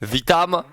Witam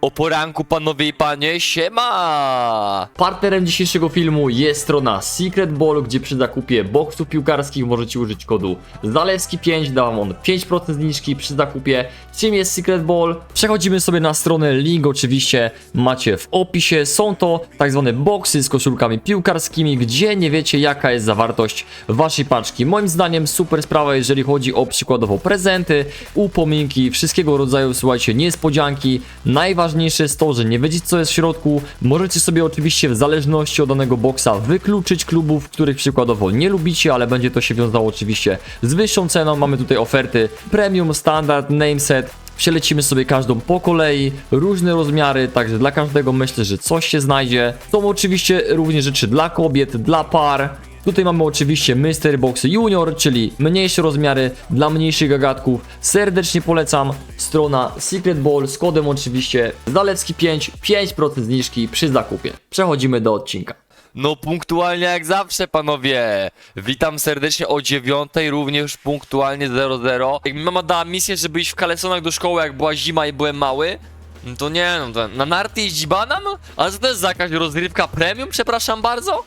o poranku panowie i panie, siema! Partnerem dzisiejszego filmu jest strona Secret Ball, gdzie przy zakupie boksów piłkarskich możecie użyć kodu Zalewski5, da wam on 5% zniżki przy zakupie. Czym jest Secret Ball? Przechodzimy sobie na stronę, link oczywiście macie w opisie. Są to tak zwane boksy z koszulkami piłkarskimi, gdzie nie wiecie jaka jest zawartość waszej paczki. Moim zdaniem super sprawa, jeżeli chodzi o przykładowo prezenty, upominki, wszystkiego rodzaju, słuchajcie, niespodzianki. Najważniejsze jest to, że nie wiedzieć co jest w środku. Możecie sobie oczywiście w zależności od danego boksa wykluczyć klubów, których przykładowo nie lubicie, ale będzie to się wiązało oczywiście z wyższą ceną. Mamy tutaj oferty premium, standard, nameset. Przelecimy sobie każdą po kolei, różne rozmiary, także dla każdego myślę, że coś się znajdzie. Są oczywiście również rzeczy dla kobiet, dla par. Tutaj mamy oczywiście Mystery Boxy Junior, czyli mniejsze rozmiary dla mniejszych gagatków. Serdecznie polecam. Strona Secret Ball z kodem oczywiście Zalewski5, 5% zniżki przy zakupie. Przechodzimy do odcinka. No punktualnie jak zawsze panowie! Witam serdecznie o dziewiątej, również punktualnie 00. Jak mi mama dała misję, żeby iść w kalesonach do szkoły, jak była zima i byłem mały, no to nie no, to na narty jeździ banan? Ale co to jest za jakaś rozrywka premium, przepraszam bardzo?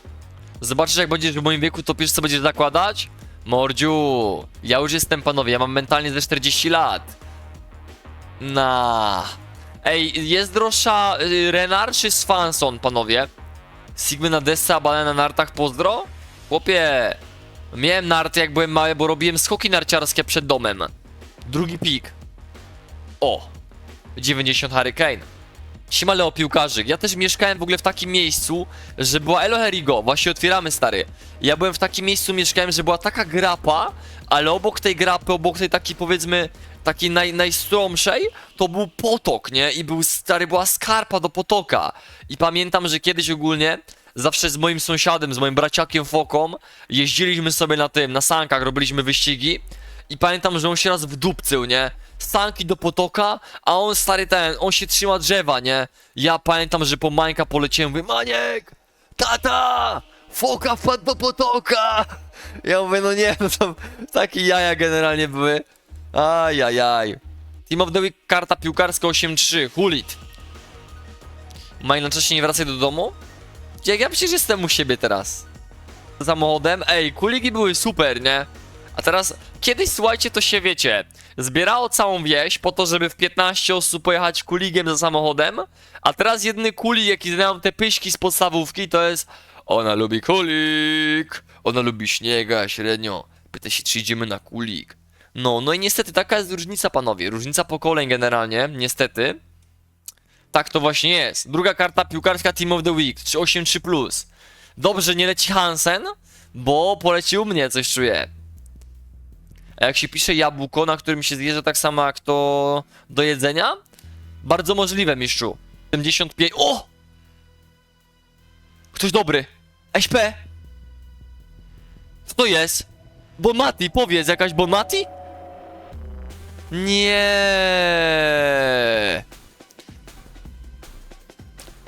Zobaczysz jak będziesz w moim wieku, to pierwsze co będziesz zakładać? Mordziu, ja już jestem panowie, ja mam mentalnie ze 40 lat. Na. Ej, jest droższa y, Renar czy Swanson, panowie? Sigmy na desce, a na nartach, pozdro? Chłopie, miałem narty jak byłem mały, bo robiłem skoki narciarskie przed domem. Drugi pik. O, 90 Hurricane. Siema piłkarzy. Ja też mieszkałem w ogóle w takim miejscu, że była Elo Herigo. Właśnie otwieramy stary. Ja byłem w takim miejscu, mieszkałem, że była taka grapa, ale obok tej grapy, obok tej takiej powiedzmy, takiej naj, najstromszej, to był potok, nie? I był stary, była skarpa do potoka. I pamiętam, że kiedyś ogólnie zawsze z moim sąsiadem, z moim braciakiem Foką jeździliśmy sobie na tym, na sankach, robiliśmy wyścigi. I pamiętam, że on się raz wdupcył, nie? Sanki do potoka, a on stary ten, on się trzyma drzewa, nie? Ja pamiętam, że po Mańka poleciałem, mówię, Maniek! Tata! Foka wpadł do potoka! Ja mówię, no nie, no to takie jaja generalnie były. Ajajaj. Team of the Week, karta piłkarska 8-3, Hulit. Maj na czasie nie wracaj do domu? Jak ja przecież jestem u siebie teraz. Samochodem, ej, kuligi były super, nie? A teraz, kiedyś słuchajcie, to się wiecie, zbierało całą wieś po to, żeby w 15 osób pojechać kuligiem za samochodem, a teraz jedny kulig, jaki znają te pyśki z podstawówki, to jest ona lubi kulik, ona lubi śniega średnio, pyta się, czy idziemy na kulik. No, no i niestety taka jest różnica, panowie, różnica pokoleń generalnie, niestety. Tak to właśnie jest. Druga karta piłkarska Team of the Week, 8-3+. Dobrze, nie leci Hansen, bo polecił mnie, coś czuję. A jak się pisze jabłko, na którym się zjeżdża tak samo jak to do jedzenia? Bardzo możliwe, mistrzu. 75. O! Ktoś dobry. SP! Co to jest? Bonmati, powiedz, jakaś Bonmati? Nie.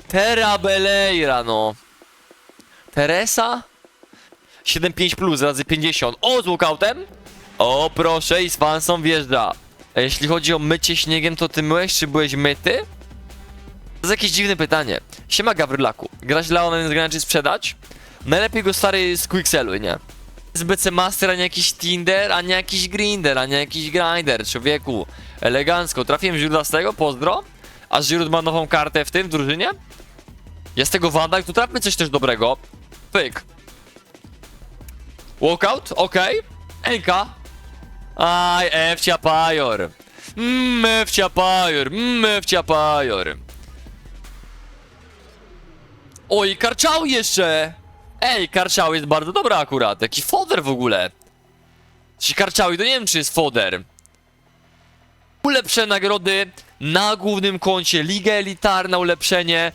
Terra Beleira, no. Teresa? 75 plus razy 50. O, z walkoutem? O, proszę, i z fansą wjeżdża. A jeśli chodzi o mycie śniegiem, to ty myłeś, czy byłeś myty? To jest jakieś dziwne pytanie. Siema Gawrylaku. Grać dla online zgrania czy sprzedać? Najlepiej go stary z nie? Z BC Master, a nie jakiś Tinder, a nie jakiś Grinder, a nie jakiś Grinder, człowieku. Elegancko. Trafiłem źródła z tego, pozdro. A źród ma nową kartę w tym, w drużynie? Jest tego wada, tu trafmy coś też dobrego. Pyk. Walkout, okej. Enka. Aj, Ewcia Pajor. Mmm, Ewcia Pajor, mmm, Ewcia Pajor. Oj, karczał jeszcze! Ej, karczał jest bardzo dobra akurat. Jaki foder w ogóle. Jeśli karczały, to nie wiem, czy jest foder. Ulepsze nagrody na głównym koncie, liga elitarna, ulepszenie.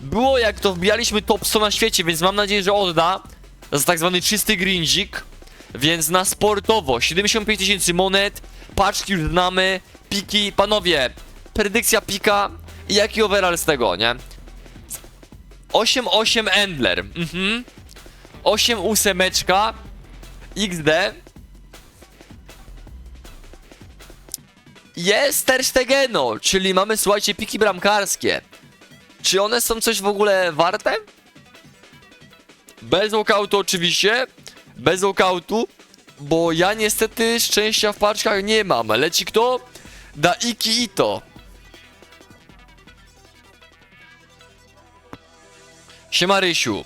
Było jak to wbijaliśmy top 100 na świecie, więc mam nadzieję, że odda za tak zwany czysty grinzik. Więc na sportowo 75 tysięcy monet, paczki już znamy, piki, panowie, predykcja pika i jaki overall z tego, nie? 8-8 Endler, mhm. 8 ósemeczka, XD. Jest Ter Stegeno, czyli mamy, słuchajcie, piki bramkarskie. Czy one są coś w ogóle warte? Bez walkoutu oczywiście, bez walkoutu, bo ja niestety szczęścia w paczkach nie mam. Leci kto? Da Iki Ito. Siema Rysiu.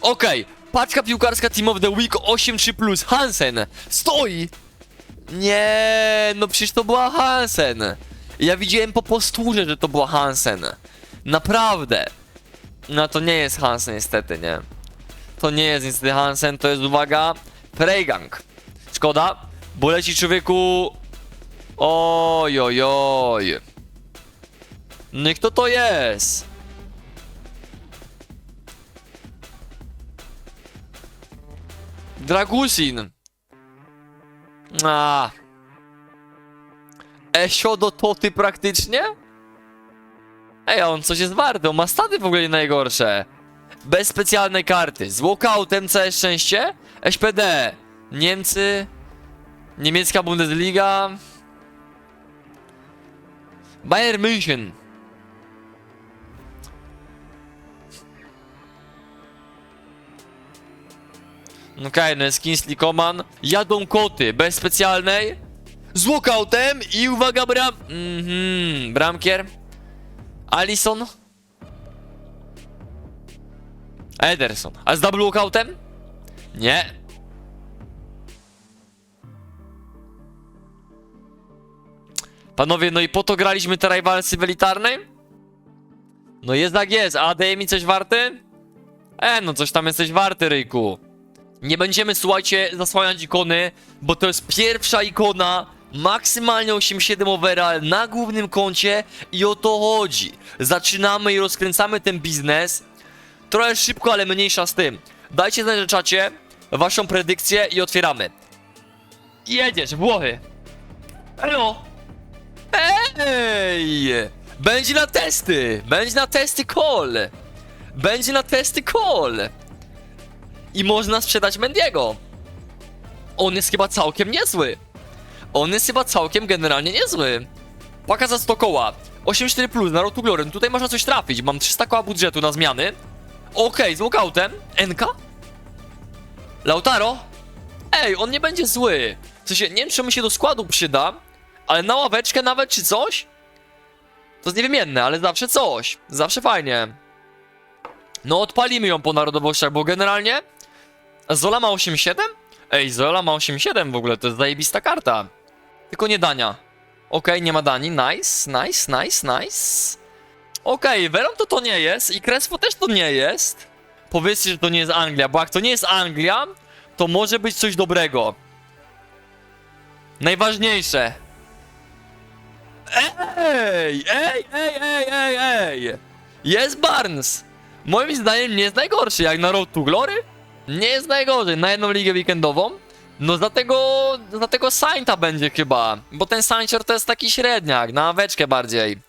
Okej, paczka piłkarska Team of the Week 8-3+, plus. Hansen, stoi! Nie, no przecież to była Hansen. Ja widziałem po posturze, że to była Hansen. Naprawdę. No to nie jest Hansen niestety, nie. To nie jest niestety Hansen, to jest uwaga, Preygang. Szkoda, bo leci człowieku... Oj, oj, oj. No i kto to jest? Dragusin. A. Esio do Toty praktycznie? Ej, on coś jest warty, on ma staty w ogóle nie najgorsze. Bez specjalnej karty, z walkoutem całe szczęście. SPD, Niemcy, niemiecka Bundesliga. Bayern München. Okej, no jest Kingsley Coman. Jadą koty, bez specjalnej. Z walkoutem i uwaga bram... Mhm, bramkier. Alison. Ederson. A z double walkoutem? Nie. Panowie, no i po to graliśmy te rywalsy elitarnej? No jest jak jest, a daje mi coś warty? E, no coś tam jesteś warty, Ryjku. Nie będziemy, słuchajcie, zasłaniać ikony, bo to jest pierwsza ikona, maksymalnie 8-7 overall na głównym koncie i o to chodzi. Zaczynamy i rozkręcamy ten biznes. Trochę szybko, ale mniejsza z tym. Dajcie znać na czacie waszą predykcję i otwieramy. Jedziesz, Włochy. Elo. Ej! Będzie na testy! Będzie na testy call! Będzie na testy call! I można sprzedać Mendiego. On jest chyba całkiem niezły. On jest chyba całkiem generalnie niezły. Paka za 100 koła. 8-4 plus na Rotu Glory. No Tutaj można coś trafić. Mam 300 koła budżetu na zmiany. Okej, z walkoutem. NK? Lautaro? Ej, on nie będzie zły. W sensie, nie wiem czy mi się do składu przyda, ale na ławeczkę nawet czy coś? To jest niewymienne, ale zawsze coś. Zawsze fajnie. No odpalimy ją po narodowościach, bo generalnie Zola ma 8-7? Ej, Zola ma 8-7 w ogóle, to jest zajebista karta. Tylko nie Dania. Okej, nie ma Dani, nice, nice, nice, nice. Okej, Veron to to nie jest i Crespo też to nie jest. Powiedzcie, że to nie jest Anglia, bo jak to nie jest Anglia, to może być coś dobrego. Najważniejsze. Ej, ej, ej, ej, ej, ej. Jest Barnes. Moim zdaniem nie jest najgorszy, jak na Road to Glory. Nie jest najgorzej, na jedną ligę weekendową. No dlatego, dlatego Sainta będzie chyba, bo ten Saincher to jest taki średniak, na aweczkę bardziej.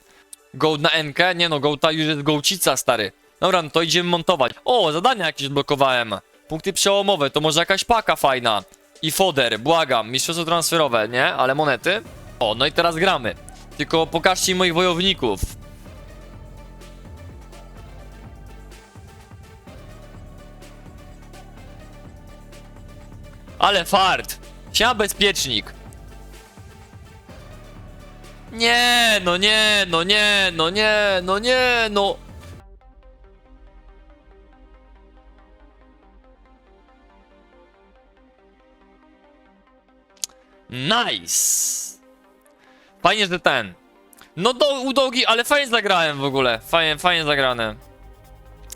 Gold na NK? Nie no, Gołta już jest gołcica, stary. Dobra, no to idziemy montować. O, zadania jakieś blokowałem. Punkty przełomowe, to może jakaś paka fajna. I foder, błagam, mistrzostwo transferowe, nie? Ale monety. O, no i teraz gramy. Tylko pokażcie moich wojowników. Ale fart! Siema bezpiecznik! Nie, no nie, no nie, no nie, no nie, no... Nice! Fajnie, że ten. No do, u Dogi, ale fajnie zagrałem w ogóle. Fajnie, fajnie zagrane.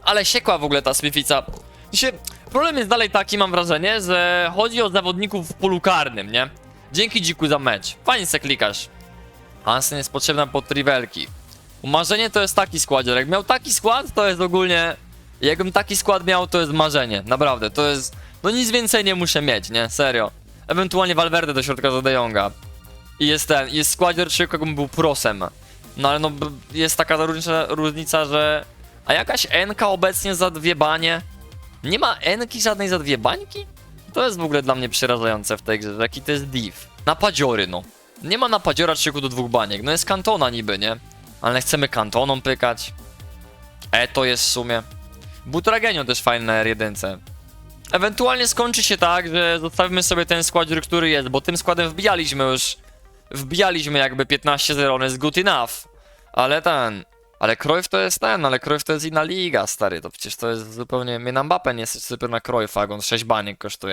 Ale siekła w ogóle ta Smithica. Się, problem jest dalej taki, mam wrażenie, że chodzi o zawodników w polu karnym, nie? Dzięki dziku za mecz. Fajnie se klikasz. Hansen jest potrzebna pod trivelki. Marzenie to jest taki skład, jak miał taki skład, to jest ogólnie... Jakbym taki skład miał, to jest marzenie. Naprawdę, to jest... No nic więcej nie muszę mieć, nie? Serio. Ewentualnie Valverde do środka za De Jonga. I jest ten, jest składzior szybko, jakbym był prosem. No ale no, jest taka różnica, różnica, że... A jakaś NK obecnie za dwie banie? Nie ma Enki żadnej za dwie bańki? To jest w ogóle dla mnie przerażające w tej grze, jaki to jest div. Na padziory, no. Nie ma napadziora trzyku do dwóch baniek. No jest kantona niby, nie? Ale chcemy kantoną pykać. E to jest w sumie. Butragenio też fajny na R1. Ewentualnie skończy się tak, że zostawimy sobie ten skład, który jest, bo tym składem wbijaliśmy już. Wbijaliśmy jakby 15-0, on jest good enough. Ale ten. Ale Cruyff to jest ten, ale Cruyff to jest inna liga, stary. To przecież to jest zupełnie. Mnie na Mbappé nie jest super na Cruyffa, on 6 baniek kosztuje.